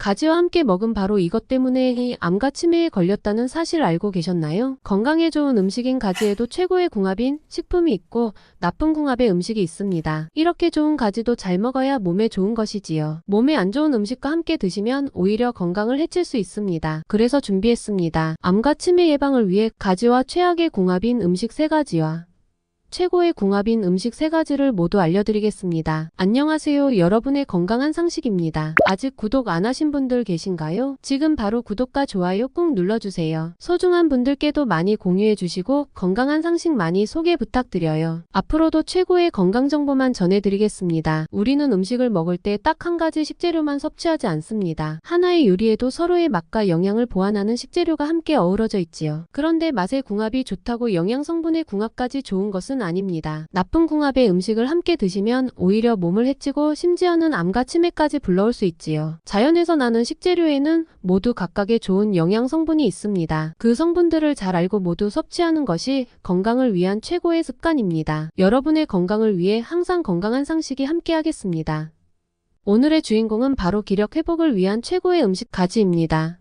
가지와 함께 먹은 바로 이것 때문에 이 암과 치매에 걸렸다는 사실 알고 계셨나요? 건강에 좋은 음식인 가지에도 최고의 궁합인 식품이 있고 나쁜 궁합의 음식이 있습니다. 이렇게 좋은 가지도 잘 먹어야 몸에 좋은 것이지요. 몸에 안 좋은 음식과 함께 드시면 오히려 건강을 해칠 수 있습니다. 그래서 준비했습니다. 암과 치매 예방을 위해 가지와 최악의 궁합인 음식 세가지와 최고의 궁합인 음식 세가지를 모두 알려드리겠습니다. 안녕하세요. 여러분의 건강한 상식입니다. 아직 구독 안 하신 분들 계신가요? 지금 바로 구독과 좋아요 꾹 눌러주세요. 소중한 분들께도 많이 공유해주시고 건강한 상식 많이 소개 부탁드려요. 앞으로도 최고의 건강 정보만 전해드리겠습니다. 우리는 음식을 먹을 때 딱 한 가지 식재료만 섭취하지 않습니다. 하나의 요리에도 서로의 맛과 영양을 보완하는 식재료가 함께 어우러져 있지요. 그런데 맛의 궁합이 좋다고 영양 성분의 궁합까지 좋은 것은 아닙니다. 나쁜 궁합의 음식을 함께 드시면 오히려 몸을 해치고 심지어는 암과 치매까지 불러올 수 있지요. 자연에서 나는 식재료에는 모두 각각의 좋은 영양 성분이 있습니다. 그 성분들을 잘 알고 모두 섭취하는 것이 건강을 위한 최고의 습관입니다. 여러분의 건강을 위해 항상 건강한 상식이 함께하겠습니다. 오늘의 주인공은 바로 기력 회복을 위한 최고의 음식 가지입니다.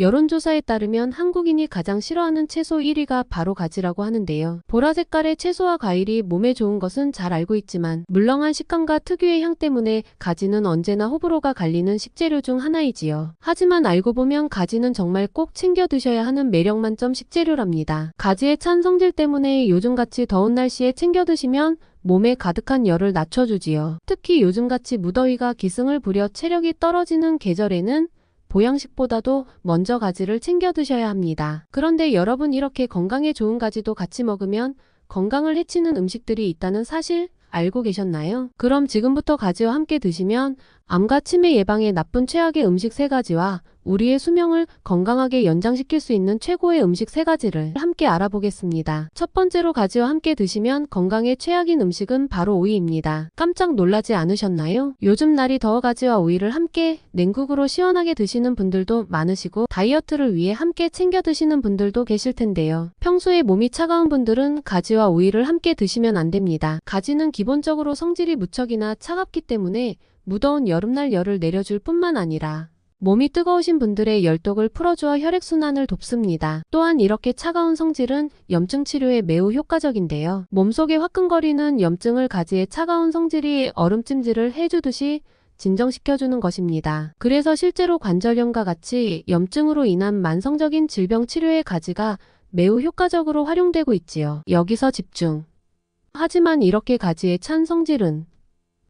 여론조사에 따르면 한국인이 가장 싫어하는 채소 1위가 바로 가지라고 하는데요. 보라 색깔의 채소와 과일이 몸에 좋은 것은 잘 알고 있지만 물렁한 식감과 특유의 향 때문에 가지는 언제나 호불호가 갈리는 식재료 중 하나이지요. 하지만 알고 보면 가지는 정말 꼭 챙겨 드셔야 하는 매력 만점 식재료랍니다. 가지의 찬 성질 때문에 요즘같이 더운 날씨에 챙겨 드시면 몸에 가득한 열을 낮춰주지요. 특히 요즘같이 무더위가 기승을 부려 체력이 떨어지는 계절에는 보양식보다도 먼저 가지를 챙겨 드셔야 합니다. 그런데 여러분 이렇게 건강에 좋은 가지도 같이 먹으면 건강을 해치는 음식들이 있다는 사실 알고 계셨나요? 그럼 지금부터 가지와 함께 드시면 암과 치매 예방에 나쁜 최악의 음식 세가지와 우리의 수명을 건강하게 연장시킬 수 있는 최고의 음식 세가지를 함께 알아보겠습니다. 첫 번째로 가지와 함께 드시면 건강에 최악인 음식은 바로 오이입니다. 깜짝 놀라지 않으셨나요? 요즘 날이 더워 가지와 오이를 함께 냉국으로 시원하게 드시는 분들도 많으시고 다이어트를 위해 함께 챙겨 드시는 분들도 계실 텐데요. 평소에 몸이 차가운 분들은 가지와 오이를 함께 드시면 안 됩니다. 가지는 기본적으로 성질이 무척이나 차갑기 때문에 무더운 여름날 열을 내려줄 뿐만 아니라 몸이 뜨거우신 분들의 열독을 풀어주어 혈액순환을 돕습니다. 또한 이렇게 차가운 성질은 염증 치료에 매우 효과적인데요. 몸속에 화끈거리는 염증을 가지의 차가운 성질이 얼음찜질을 해주듯이 진정시켜주는 것입니다. 그래서 실제로 관절염과 같이 염증으로 인한 만성적인 질병 치료에 가지가 매우 효과적으로 활용되고 있지요. 여기서 집중. 하지만 이렇게 가지의 찬 성질은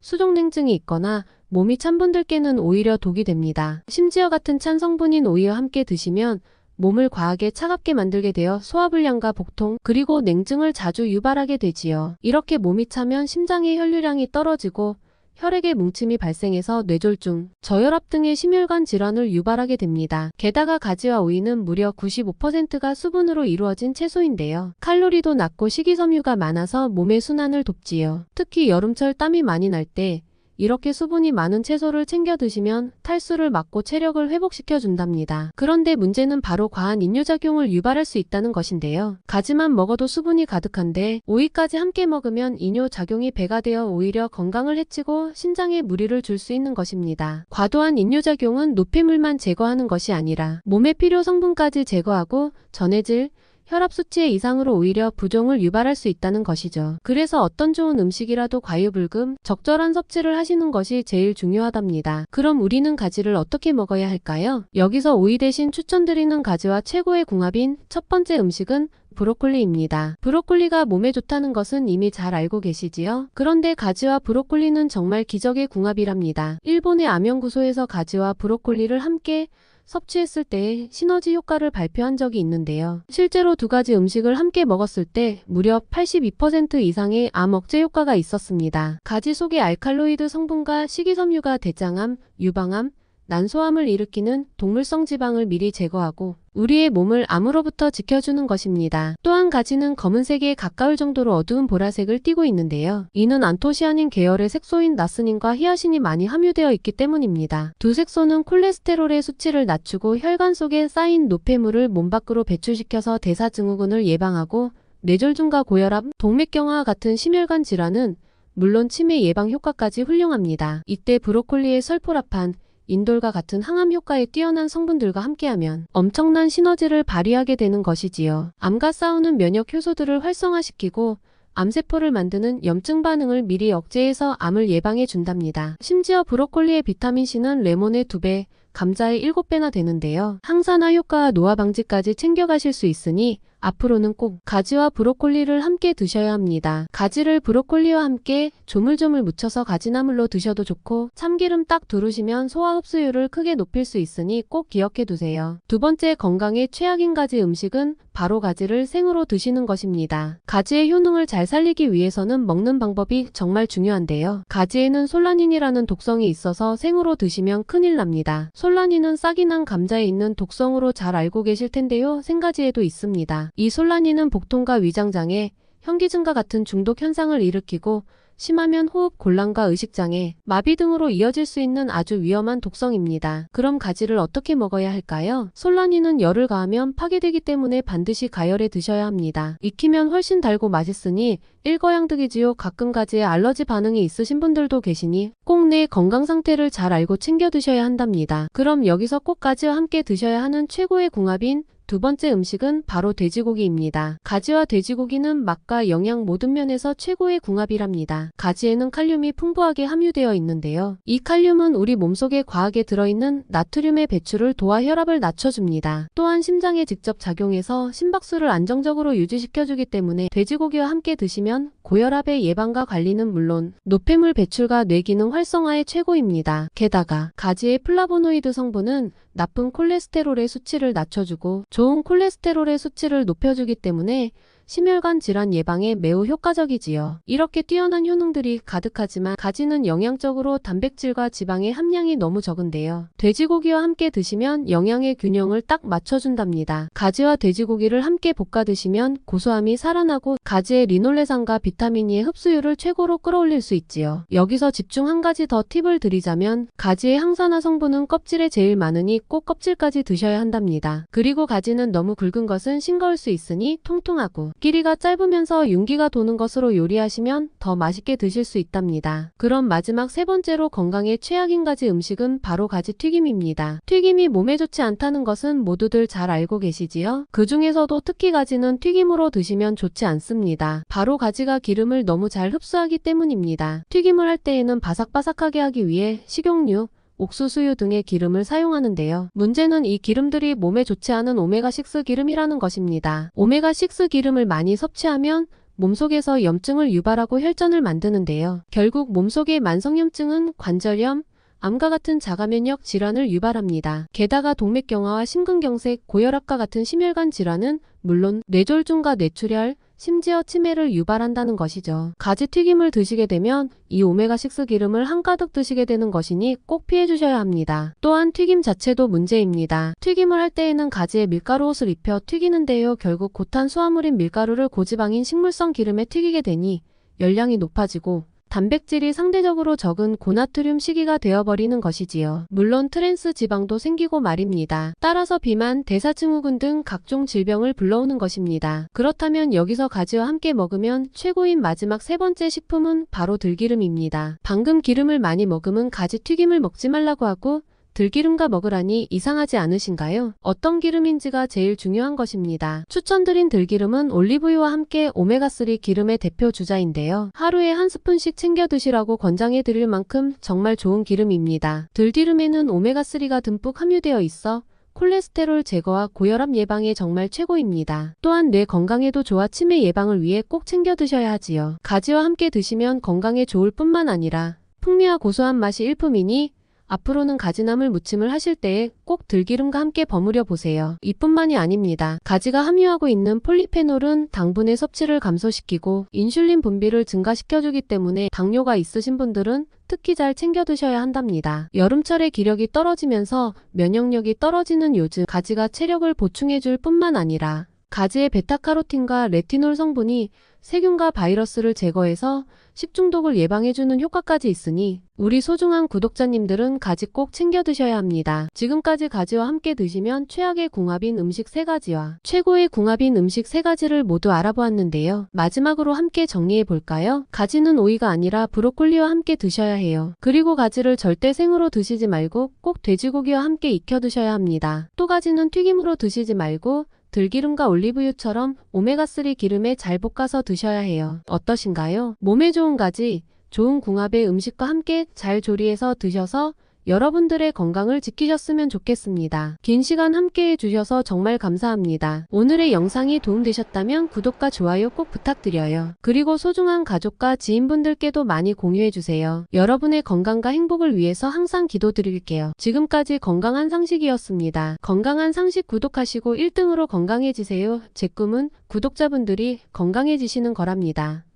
수족냉증이 있거나 몸이 찬 분들께는 오히려 독이 됩니다. 심지어 같은 찬 성분인 오이와 함께 드시면 몸을 과하게 차갑게 만들게 되어 소화불량과 복통, 그리고 냉증을 자주 유발하게 되지요. 이렇게 몸이 차면 심장의 혈류량이 떨어지고 혈액의 뭉침이 발생해서 뇌졸중, 저혈압 등의 심혈관 질환을 유발하게 됩니다. 게다가 가지와 오이는 무려 95%가 수분으로 이루어진 채소인데요. 칼로리도 낮고 식이섬유가 많아서 몸의 순환을 돕지요. 특히 여름철 땀이 많이 날 때 이렇게 수분이 많은 채소를 챙겨 드시면 탈수를 막고 체력을 회복시켜 준답니다. 그런데 문제는 바로 과한 이뇨작용을 유발할 수 있다는 것인데요. 가지만 먹어도 수분이 가득한데 오이까지 함께 먹으면 이뇨작용이 배가 되어 오히려 건강을 해치고 신장에 무리를 줄 수 있는 것입니다. 과도한 이뇨작용은 노폐물만 제거하는 것이 아니라 몸의 필요 성분까지 제거하고 전해질 혈압 수치의 이상으로 오히려 부종을 유발할 수 있다는 것이죠. 그래서 어떤 좋은 음식이라도 과유불급, 적절한 섭취를 하시는 것이 제일 중요하답니다. 그럼 우리는 가지를 어떻게 먹어야 할까요? 여기서 오이 대신 추천드리는 가지와 최고의 궁합인 첫 번째 음식은 브로콜리입니다. 브로콜리가 몸에 좋다는 것은 이미 잘 알고 계시지요? 그런데 가지와 브로콜리는 정말 기적의 궁합이랍니다. 일본의 암연구소에서 가지와 브로콜리를 함께 섭취했을 때 시너지 효과를 발표한 적이 있는데요. 실제로 두 가지 음식을 함께 먹었을 때 무려 82% 이상의 암 억제 효과가 있었습니다. 가지 속의 알칼로이드 성분과 식이섬유가 대장암, 유방암, 난소암을 일으키는 동물성 지방을 미리 제거하고 우리의 몸을 암으로부터 지켜주는 것입니다. 또 한 가지는 검은색에 가까울 정도로 어두운 보라색을 띠고 있는데요. 이는 안토시아닌 계열의 색소인 나스닌과 히아신이 많이 함유되어 있기 때문입니다. 두 색소는 콜레스테롤의 수치를 낮추고 혈관 속에 쌓인 노폐물을 몸 밖으로 배출시켜서 대사증후군을 예방하고 뇌졸중과 고혈압, 동맥경화와 같은 심혈관 질환은 물론 치매 예방 효과까지 훌륭합니다. 이때 브로콜리의 설포라판, 인돌과 같은 항암 효과에 뛰어난 성분들과 함께하면 엄청난 시너지를 발휘하게 되는 것이지요. 암과 싸우는 면역 효소들을 활성화시키고 암세포를 만드는 염증 반응을 미리 억제해서 암을 예방해 준답니다. 심지어 브로콜리의 비타민C는 레몬의 2배, 감자의 7배나 되는데요. 항산화 효과와 노화 방지까지 챙겨가실 수 있으니 앞으로는 꼭 가지와 브로콜리를 함께 드셔야 합니다. 가지를 브로콜리와 함께 조물조물 묻혀서 가지나물로 드셔도 좋고 참기름 딱 두르시면 소화 흡수율을 크게 높일 수 있으니 꼭 기억해 두세요. 두 번째 건강에 최악인 가지 음식은 바로 가지를 생으로 드시는 것입니다. 가지의 효능을 잘 살리기 위해서는 먹는 방법이 정말 중요한데요. 가지에는 솔라닌이라는 독성이 있어서 생으로 드시면 큰일 납니다. 솔라닌은 싹이 난 감자에 있는 독성으로 잘 알고 계실 텐데요. 생가지에도 있습니다. 이 솔라닌은 복통과 위장장애, 현기 증가 같은 중독 현상을 일으키고 심하면 호흡 곤란과 의식장애, 마비 등으로 이어질 수 있는 아주 위험한 독성입니다. 그럼 가지를 어떻게 먹어야 할까요? 솔라닌은 열을 가하면 파괴되기 때문에 반드시 가열해 드셔야 합니다. 익히면 훨씬 달고 맛있으니 일거양득이지요. 가끔 가지에 알러지 반응이 있으신 분들도 계시니 꼭 내 건강 상태를 잘 알고 챙겨 드셔야 한답니다. 그럼 여기서 꼭 가지와 함께 드셔야 하는 최고의 궁합인 두 번째 음식은 바로 돼지고기입니다. 가지와 돼지고기는 맛과 영양 모든 면에서 최고의 궁합이랍니다. 가지에는 칼륨이 풍부하게 함유되어 있는데요. 이 칼륨은 우리 몸속에 과하게 들어있는 나트륨의 배출을 도와 혈압을 낮춰줍니다. 또한 심장에 직접 작용해서 심박수를 안정적으로 유지시켜주기 때문에 돼지고기와 함께 드시면 고혈압의 예방과 관리는 물론 노폐물 배출과 뇌기능 활성화에 최고입니다. 게다가 가지의 플라보노이드 성분은 나쁜 콜레스테롤의 수치를 낮춰주고 좋은 콜레스테롤의 수치를 높여주기 때문에 심혈관 질환 예방에 매우 효과적이지요. 이렇게 뛰어난 효능들이 가득하지만 가지는 영양적으로 단백질과 지방의 함량이 너무 적은데요. 돼지고기와 함께 드시면 영양의 균형을 딱 맞춰준답니다. 가지와 돼지고기를 함께 볶아 드시면 고소함이 살아나고 가지의 리놀레산과 비타민 E의 흡수율을 최고로 끌어올릴 수 있지요. 여기서 집중 한 가지 더 팁을 드리자면 가지의 항산화 성분은 껍질에 제일 많으니 꼭 껍질까지 드셔야 한답니다. 그리고 가지는 너무 굵은 것은 싱거울 수 있으니 통통하고 길이가 짧으면서 윤기가 도는 것으로 요리하시면 더 맛있게 드실 수 있답니다. 그럼 마지막 세 번째로 건강에 최악인 가지 음식은 바로 가지 튀김입니다. 튀김이 몸에 좋지 않다는 것은 모두들 잘 알고 계시지요? 그 중에서도 특히 가지는 튀김으로 드시면 좋지 않습니다. 바로 가지가 기름을 너무 잘 흡수하기 때문입니다. 튀김을 할 때에는 바삭바삭하게 하기 위해 식용유, 옥수수유 등의 기름을 사용하는데요. 문제는 이 기름들이 몸에 좋지 않은 오메가6 기름이라는 것입니다. 오메가6 기름을 많이 섭취하면 몸속에서 염증을 유발하고 혈전을 만드는데요. 결국 몸속의 만성염증은 관절염, 암과 같은 자가면역 질환을 유발합니다. 게다가 동맥경화와 심근경색, 고혈압과 같은 심혈관 질환은 물론 뇌졸중과 뇌출혈, 심지어 치매를 유발한다는 것이죠. 가지 튀김을 드시게 되면 이 오메가6 기름을 한가득 드시게 되는 것이니 꼭 피해 주셔야 합니다. 또한 튀김 자체도 문제입니다. 튀김을 할 때에는 가지에 밀가루 옷을 입혀 튀기는데요. 결국 고탄수화물인 밀가루를 고지방인 식물성 기름에 튀기게 되니 열량이 높아지고 단백질이 상대적으로 적은 고나트륨 식이가 되어버리는 것이지요. 물론 트랜스 지방도 생기고 말입니다. 따라서 비만, 대사증후군 등 각종 질병을 불러오는 것입니다. 그렇다면 여기서 가지와 함께 먹으면 최고인 마지막 세 번째 식품은 바로 들기름입니다. 방금 기름을 많이 먹으면 가지 튀김을 먹지 말라고 하고 들기름과 먹으라니 이상하지 않으신가요? 어떤 기름인지가 제일 중요한 것입니다. 추천드린 들기름은 올리브유와 함께 오메가3 기름의 대표 주자인데요. 하루에 한 스푼씩 챙겨 드시라고 권장해 드릴 만큼 정말 좋은 기름입니다. 들기름에는 오메가3가 듬뿍 함유되어 있어 콜레스테롤 제거와 고혈압 예방에 정말 최고입니다. 또한 뇌 건강에도 좋아 치매 예방을 위해 꼭 챙겨 드셔야 하지요. 가지와 함께 드시면 건강에 좋을 뿐만 아니라 풍미와 고소한 맛이 일품이니 앞으로는 가지나물 무침을 하실 때에 꼭 들기름과 함께 버무려 보세요. 이뿐만이 아닙니다. 가지가 함유하고 있는 폴리페놀은 당분의 섭취를 감소시키고 인슐린 분비를 증가시켜주기 때문에 당뇨가 있으신 분들은 특히 잘 챙겨 드셔야 한답니다. 여름철에 기력이 떨어지면서 면역력이 떨어지는 요즘 가지가 체력을 보충해줄 뿐만 아니라 가지의 베타카로틴과 레티놀 성분이 세균과 바이러스를 제거해서 식중독을 예방해주는 효과까지 있으니 우리 소중한 구독자님들은 가지 꼭 챙겨 드셔야 합니다. 지금까지 가지와 함께 드시면 최악의 궁합인 음식 세 가지와 최고의 궁합인 음식 세 가지를 모두 알아보았는데요. 마지막으로 함께 정리해 볼까요? 가지는 오이가 아니라 브로콜리와 함께 드셔야 해요. 그리고 가지를 절대 생으로 드시지 말고 꼭 돼지고기와 함께 익혀 드셔야 합니다. 또 가지는 튀김으로 드시지 말고 들기름과 올리브유처럼 오메가3 기름에 잘 볶아서 드셔야 해요. 어떠신가요? 몸에 좋은 가지, 좋은 궁합의 음식과 함께 잘 조리해서 드셔서 여러분들의 건강을 지키셨으면 좋겠습니다. 긴 시간 함께 해 주셔서 정말 감사합니다. 오늘의 영상이 도움되셨다면 구독과 좋아요 꼭 부탁드려요. 그리고 소중한 가족과 지인분들께도 많이 공유해 주세요. 여러분의 건강과 행복을 위해서 항상 기도드릴게요. 지금까지 건강한 상식이었습니다. 건강한 상식 구독하시고 1등으로 건강해지세요. 제 꿈은 구독자분들이 건강해지시는 거랍니다.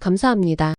감사합니다.